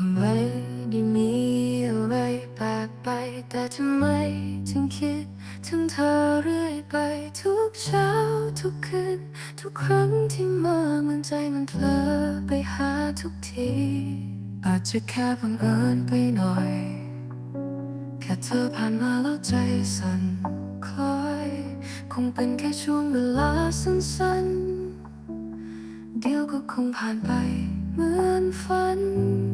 ก็ไม่ได้มีอะไรแปลกไป แต่ทำไมถึงคิดถึงเธอเรื่อยไป ทุกเช้าทุกคืน ทุกครั้งที่มามันใจมันเพลอไปหาทุกที อาจจะแค่บังเอิญไปหน่อย แค่เธอผ่านมาแล้วใจสั่นคล้อย คงเป็นแค่ช่วงเวลาสั้นๆ เดี๋ยวก็คงผ่านไป เหมือนฝัน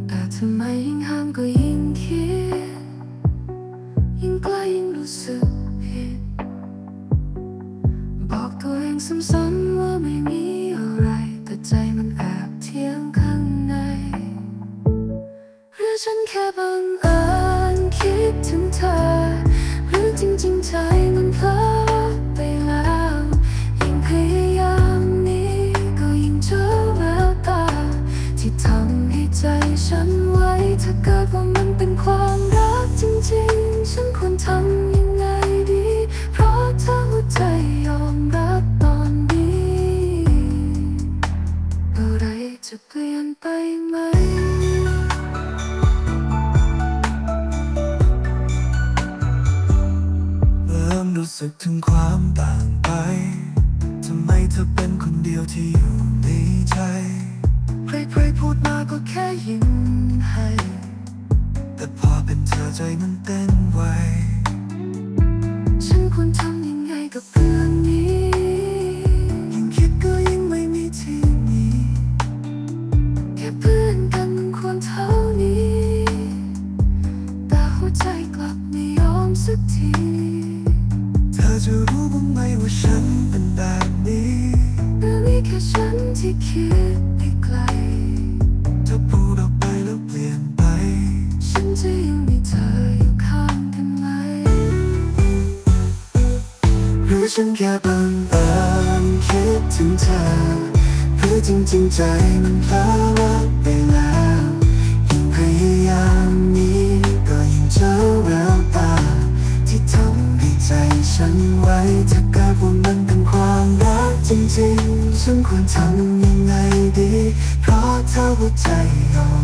แต่ทำไมยิ่งห่างก็ยิ่งคิด ยิ่งใกล้ยิ่งรู้สึกผิดบอกตัวเองซ้ำๆว่าไม่มี ทำยังไงดี เพราะเธอหัวใจยอมรับตอนนี้อะไรจะเปลี่ยนไปไหมเริ่มรู้สึกถึงความต่างไป ทำไมเธอเป็นคนเดียวที่อยู่ในใจ ใครๆพูดมาก็แค่ยิ้มให้ แต่พอเป็นเธอใจมันเต้นไว กับเรื่องนี้ยิ่งคิดก็ยิ่งไม่มีที่มีแค่เพื่อนกันมันควรเท่านี้ แต่หัวใจกลับไม่ยอมสักที เธอจะรู้บ้างไหมว่าฉันเป็นแบบนี้หรือมีแค่ฉันที่คิดไปไกลเธอพูดออกไปแล้วเปลี่ยนไป ฉันจะยังมีเธอ ฉันแค่บังเอิญคิดถึงเธอหรือจริงๆใจมันเพลอรักไปแล้วยิ่งพยายามนี้ก็ยิ่งเจอแววตา ที่ทำให้ใจฉันไว้ถ้าเกิดว่ามันเป็นความรักจริงๆ ฉันควรทำยังไงดี เพราะเธอหัวใจยอม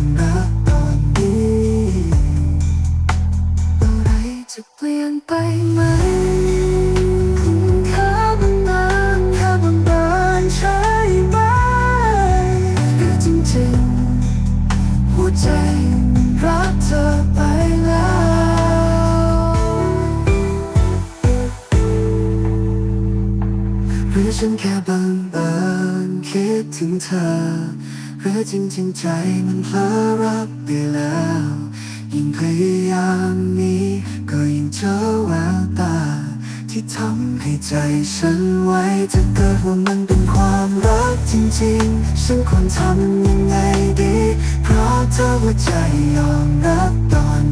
รือฉันแค่บังเอิญคิดถึงเธอ หรือจริงๆใจมันเพลอรักไปแล้ว ยิ่งพยายามนี้ก็ยิ่งเจอแววตา ที่ทำให้ใจฉันไว้ถ้าเกิดว่ามันเป็นความรักจริงๆ ฉันควรทำยังไงดี เพราะเธอหัวใจยอมรับตอน